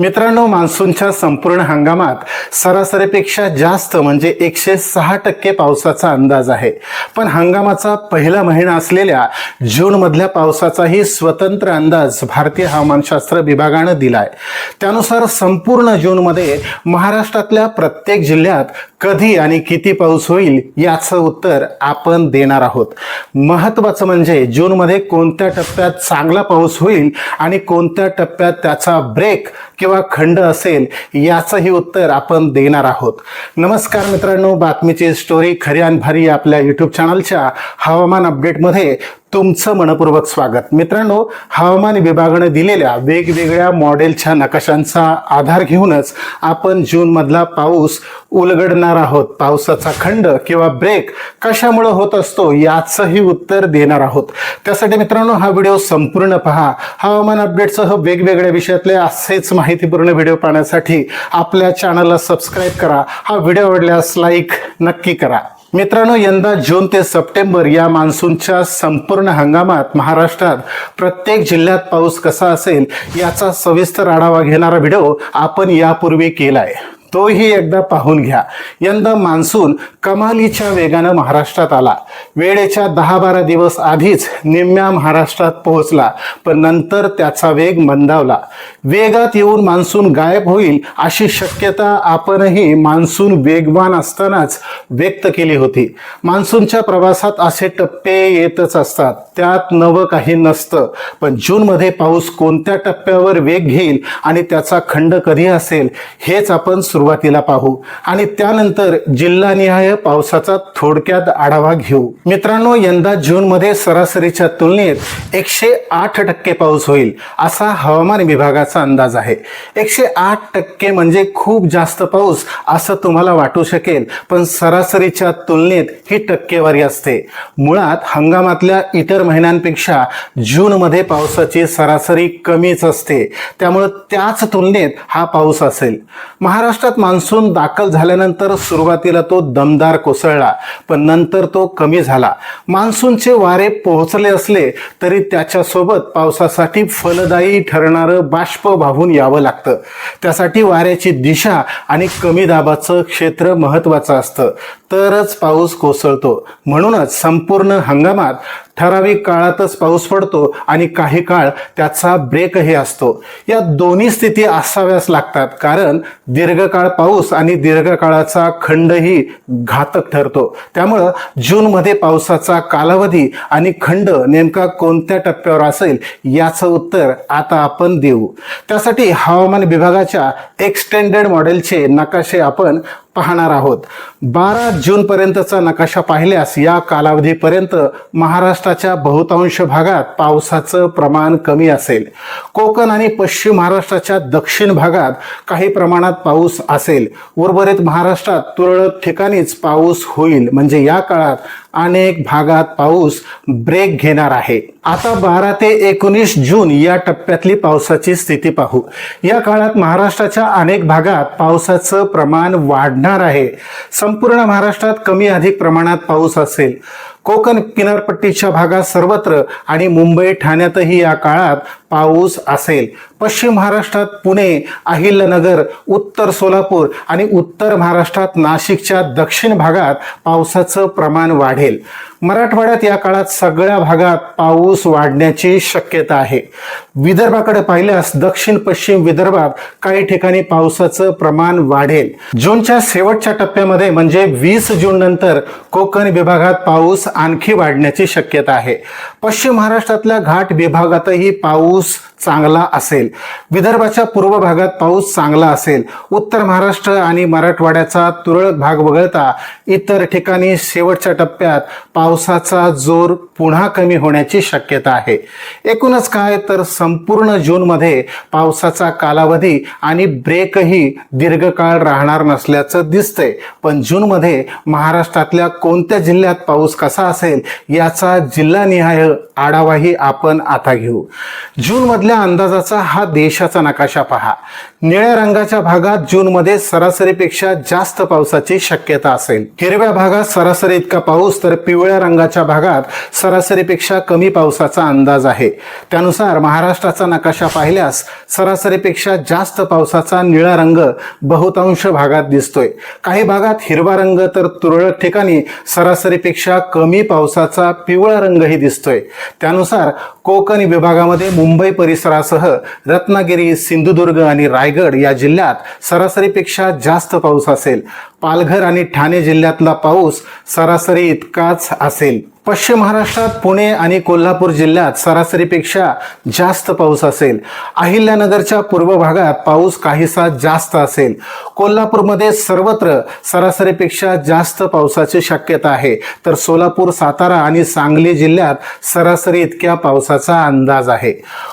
मित्रांनो मान्सूनच्या संपूर्ण हंगामात सरासरीपेक्षा जास्त म्हणजे एकशे सहा टक्के पावसाचा अंदाज आहे. पण हंगामाचा पहिला महिना असलेल्या जून मधल्या पावसाचाही स्वतंत्र अंदाज भारतीय हवामानशास्त्र विभागानं दिलाय. त्यानुसार संपूर्ण जूनमध्ये महाराष्ट्रातल्या प्रत्येक जिल्ह्यात कधी आणि किती पाऊस होईल याचं उत्तर आपण देणार आहोत. महत्वाचं म्हणजे जूनमध्ये कोणत्या टप्प्यात चांगला पाऊस होईल आणि कोणत्या टप्प्यात त्याचा ब्रेक किंवा खंड असेल याचंही उत्तर आपण देणार आहोत. नमस्कार मित्रांनो बातमीची स्टोरी खरी आणि भारी आपल्या युट्यूब चॅनलच्या हवामान अपडेटमध्ये तुमचं मनपूर्वक स्वागत. मित्रांनो हवामान विभागाने दिलेल्या वेगवेगळ्या मॉडेलच्या नकाशांचा आधार घेऊनच आपण जूनमधला पाऊस उलगडणार आहोत. पावसाचा खंड किंवा ब्रेक कशामुळे होत असतो याचंही उत्तर देणार आहोत. त्यासाठी मित्रांनो हा व्हिडिओ संपूर्ण पहा. हवामान अपडेटसह वेगवेगळ्या विषयातले असेच माहितीपूर्ण व्हिडिओ पाहण्यासाठी आपल्या चॅनलला सबस्क्राईब करा. हा व्हिडिओ आवडल्यास लाईक नक्की करा. मित्रांनो यंदा जून ते सप्टेंबर या मान्सूनच्या संपूर्ण हंगामात महाराष्ट्रात प्रत्येक जिल्ह्यात पाऊस कसा असेल याचा सविस्तर आढावा घेणारा व्हिडिओ आपण यापूर्वी केलाय. तोही एकदा पाहून घ्या. यंदा मान्सून कमालीच्या वेगानं महाराष्ट्रात आला. वेळेच्या दहा बारा दिवस आधीच निम्म्या महाराष्ट्रात पोहोचला पण नंतर त्याचा वेग मंदावला. वेगात येऊन मान्सून गायब होईल अशी शक्यता आपणही मान्सून वेगवान असतानाच व्यक्त केली होती. मान्सूनच्या प्रवासात असे टप्पे येतच असतात. त्यात नवं काही नसतं. पण जूनमध्ये पाऊस कोणत्या टप्प्यावर वेग घेईल आणि त्याचा खंड कधी असेल हेच आपण सुरू सुरुवातीला पाहू. आणि त्यानंतर जिल्हानिहाय पावसाचा थोडक्यात आढावा घेऊ. मित्रांनो यंदा जूनमध्ये सरासरीच्या तुलनेत एकशे आठ टक्के पाऊस होईल असा हवामान विभागाचा अंदाज आहे. एकशे आठ टक्के म्हणजे खूप जास्त पाऊस असं तुम्हाला वाटू शकेल पण सरासरीच्या तुलनेत ही टक्केवारी असते. मुळात हंगामातल्या इतर महिन्यांपेक्षा जूनमध्ये पावसाची सरासरी कमीच असते. त्यामुळं त्याच तुलनेत हा पाऊस असेल. महाराष्ट्र महाराष्ट्रात मान्सून दाखल झाल्यानंतर सुरुवातीला तो दमदार कोसळला पण नंतर तो कमी झाला. मान्सूनचे वारे पोहोचले असले तरी त्याच्यासोबत पावसासाठी फलदायी ठरणारं बाष्प वाहून यावं लागतं. त्यासाठी वाऱ्याची दिशा आणि कमी दाबाचं क्षेत्र महत्त्वाचं असतं. तरच पाऊस कोसळतो. म्हणूनच संपूर्ण हंगामात ठराविक काळातच पाऊस पडतो आणि काही काळ त्याचा ब्रेकही असतो. या दोन्ही स्थिती असाव्यास लागतात. कारण दीर्घकाळ पाऊस आणि दीर्घकाळाचा खंडही घातक ठरतो. त्यामुळं जूनमध्ये पावसाचा कालावधी आणि खंड नेमका कोणत्या टप्प्यावर असेल याचं उत्तर आता आपण देऊ. त्यासाठी हवामान विभागाच्या एक्सटेंडेड मॉडेलचे नकाशे आपण पाहणार आहोत. बारा जूनपर्यंतचा नकाशा पाहिल्यास या कालावधीपर्यंत महाराष्ट्र महाराष्ट्राच्या बहुतांश भागात पावसाचं प्रमाण कमी असेल. कोकण आणि पश्चिम महाराष्ट्राच्या दक्षिण भागात काही प्रमाणात पाऊस असेल. उर्वरित महाराष्ट्रात तुरळक ठिकाणीच पाऊस होईल. म्हणजे या काळात अनेक भागात पाऊस ब्रेक घेणार आहे. आता बारा ते एकोणीस जून या टप्प्यातली पावसाची स्थिती पाहू. या काळात महाराष्ट्राच्या अनेक भागात पावसाचं प्रमाण वाढणार आहे. संपूर्ण महाराष्ट्रात कमी अधिक प्रमाणात पाऊस असेल. कोकण किनारपट्टीच्या भागात सर्वत्र आणि मुंबई ठाण्यातही या काळात पाऊस असेल. पश्चिम महाराष्ट्रात पुणे अहिल्यानगर उत्तर सोलापूर आणि उत्तर महाराष्ट्रात नाशिकच्या दक्षिण भागात पावसाचं प्रमाण वाढेल. मराठवाड्यात या काळात सगळ्या भागात पाऊस वाढण्याची शक्यता आहे. विदर्भाकडे पाहिल्यास दक्षिण पश्चिम विदर्भात काही ठिकाणी पावसाचं प्रमाण वाढेल. जूनच्या शेवटच्या टप्प्यामध्ये म्हणजे वीस जून नंतर कोकण विभागात पाऊस आणखी वाढण्याची शक्यता आहे. पश्चिम महाराष्ट्रातल्या घाट विभागातही पाऊस चांगला असेल. विदर्भाच्या पूर्व भागात पाऊस चांगला असेल. उत्तर महाराष्ट्र आणि मराठवाड्याचा तुरळक भाग वगळता इतर ठिकाणी शेवटच्या टप्प्यात पावसाचा जोर पुन्हा कमी होण्याची शक्यता आहे. एकूणच काय तर संपूर्ण जूनमध्ये पावसाचा कालावधी आणि ब्रेकही दीर्घकाळ राहणार नसल्याचं दिसतंय. पण जूनमध्ये महाराष्ट्रातल्या कोणत्या जिल्ह्यात पाऊस कसा असेल याचा जिल्हानिहाय आढावाही आपण आता घेऊ. जूनमधल्या मधल्या अंदाजाचा हा देशाचा नकाशा पहा. निळ्या रंगाच्या भागात जूनमध्ये सरासरीपेक्षा जास्त पावसाची शक्यता असेल. हिरव्या भागात सरासरी इतका पाऊस तर पिवळ्या रंगाच्या भागात सरासरीपेक्षा कमी पावसाचा अंदाज आहे. त्यानुसार महाराष्ट्राचा नकाशा पाहिल्यास सरासरीपेक्षा जास्त पावसाचा निळा रंग बहुतांश भागात दिसतोय. काही भागात हिरवा रंग तर तुरळक ठिकाणी सरासरीपेक्षा कमी पावसाचा पिवळा रंगही दिसतोय. त्यानुसार कोकण विभागामध्ये मुंबई परिसरासह रत्नागिरी सिंधुदुर्ग आणि रायगड या जिल्ह्यात सरासरीपेक्षा जास्त पाऊस असेल. पालघर आणि ठाणे जिल्ह्यातला पाऊस सरासरी इतकाच असेल. पश्चिम महाराष्ट्रात पुणे आणि कोल्हापूर जिल्ह्यात सरासरीपेक्षा जास्त पाऊस असेल. अहिल्यानगरच्या पूर्व भागात पाऊस काहीसा जास्त असेल. कोल्हापूरमध्ये सर्वत्र सरासरीपेक्षा जास्त पावसाची शक्यता आहे. तर सोलापूर सातारा आणि सांगली जिल्ह्यात सरासरी इतक्या पावसाचा अंदाज आहे.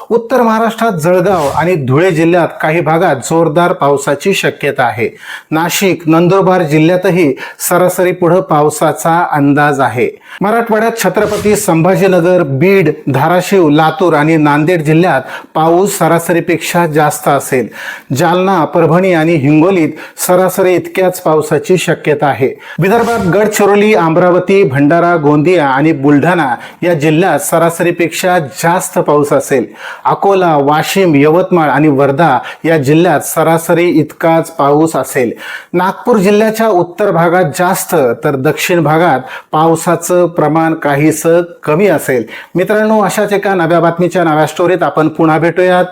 उत्तर महाराष्ट्रात जळगाव आणि धुळे जिल्ह्यात काही भागात जोरदार पावसाची शक्यता आहे. नाशिक नंदुरबार जिल्ह्यातही सरासरी पुढं पावसाचा अंदाज आहे. मराठवाड्यात छत्रपती संभाजीनगर बीड धाराशिव लातूर आणि नांदेड जिल्ह्यात पाऊस सरासरीपेक्षा जास्त असेल. जालना परभणी आणि हिंगोलीत सरासरी इतक्याच पावसाची शक्यता आहे. विदर्भात गडचिरोली अमरावती भंडारा गोंदिया आणि बुलढाणा या जिल्ह्यात सरासरीपेक्षा जास्त पाऊस असेल. अकोला वाशिम यवतमाळ आणि वर्धा या जिल्ह्यात सरासरी इतकाच पाऊस असेल. नागपूर जिल्ह्याच्या उत्तर भागात जास्त तर दक्षिण भागात पावसाचं प्रमाण प्रमाण काहीसं कमी असेल. मित्रांनो अशाच एका नव्या बातमीच्या नव्या स्टोरीत आपण पुन्हा भेटूयात.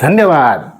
धन्यवाद.